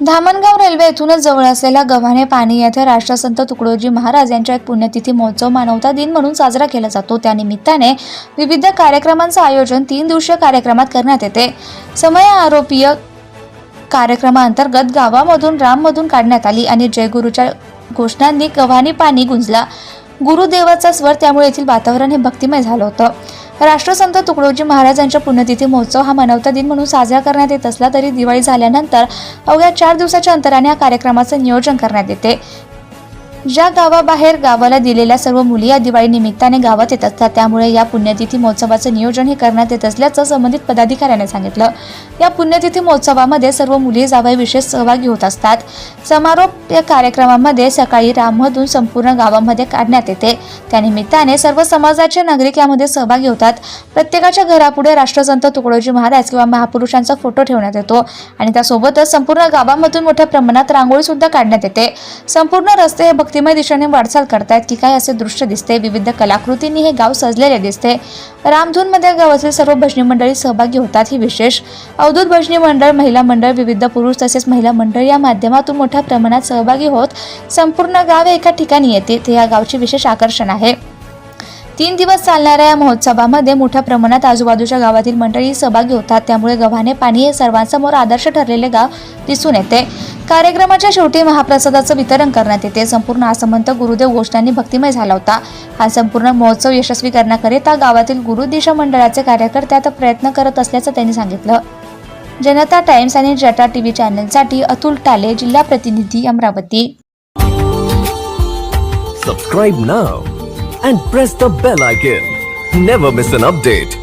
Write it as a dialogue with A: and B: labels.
A: Dhamangaon railway येथूनच जवळ असलेल्या गव्हाणे पाणी येथे राष्ट्रसंत तुकडोजी महाराज यांच्या एक पुण्यतिथी महोत्सव मानवता दिन म्हणून साजरा केला जातो. त्यानिमित्ताने विविध कार्यक्रमांचं आयोजन तीन दिवसीय कार्यक्रमात करण्यात येते. समय आरोपीय कार्यक्रमाअंतर्गत गावामधून राममधून काढण्यात आली आणि जयगुरूच्या घोषणांनी गव्हाणी पाणी गुंजला. गुरुदेवाचा स्वर त्यामुळे येथील वातावरण हे भक्तिमय झालं होतं. राष्ट्रसंत तुकडोजी महाराजांच्या पुण्यतिथी महोत्सव हा मानवता दिन म्हणून साजरा करण्यात येत असला तरी दिवाळी झाल्यानंतर अवघ्या चार दिवसाच्या अंतराने या कार्यक्रमाचं नियोजन करण्यात येते. ज्या गावाबाहेर गावाला दिलेल्या सर्व मुली या दिवाळी निमित्ताने गावात येत असतात त्यामुळे या पुण्यतिथी महोत्सवाचं नियोजन हे करण्यात येत असल्याचं संबंधित पदाधिकाऱ्याने सांगितलं. या पुण्यतिथी महोत्सवामध्ये सर्व मुली जावई विशेष सहभागी होत असतात. समारोप या कार्यक्रमामध्ये सकाळी राममधून संपूर्ण गावामध्ये काढण्यात येते. त्यानिमित्ताने सर्व समाजाचे नागरिक यामध्ये सहभागी होतात. प्रत्येकाच्या घरापुढे राष्ट्रसंत तुकडोजी महाराज किंवा महापुरुषांचा फोटो ठेवण्यात येतो आणि त्यासोबतच संपूर्ण गावामधून मोठ्या प्रमाणात रांगोळी सुद्धा काढण्यात येते. संपूर्ण रस्ते हे भक्तिमय दिशेने वाटचाल करतायत की काय असे दृश्य दिसते विविध कलाकृतींनी हे गाव सजलेले दिसते. रामधूनमध्ये गावातील सर्व भजनी मंडळी सहभागी होतात. ही विशेष अवधूत भजनी मंडळ महिला मंडळ विविध पुरुष तसेच महिला मंडळ या माध्यमातून मोठ्या प्रमाणात सहभागी होत संपूर्ण गाव एका ठिकाणी येते. ते या गावचे विशेष आकर्षण आहे. तीन दिवस चालणाऱ्या या महोत्सवामध्ये मोठ्या प्रमाणात आजूबाजूच्या गावातील मंडळी सहभागी होतात. त्यामुळे गव्हाणे पाणी हे सर्वांसमोर आदर्श ठरलेले गाव दिसून येते. कार्यक्रमाच्या शेवटी महाप्रसादाचं वितरण करण्यात येते. संपूर्ण आसमंत गुरुदेव गोष्ठांनी भक्तिमय झाला होता. हा संपूर्ण महोत्सव यशस्वी करण्याकरिता गावातील गुरुदिशा मंडळाचे कार्यकर्त्यात प्रयत्न करत असल्याचं त्यांनी सांगितलं. जनता टाइम्स आणि जटा टीव्ही चॅनलसाठी अतुल टाले जिल्हा प्रतिनिधी Amravati.
B: Subscribe now and press the bell icon never miss an update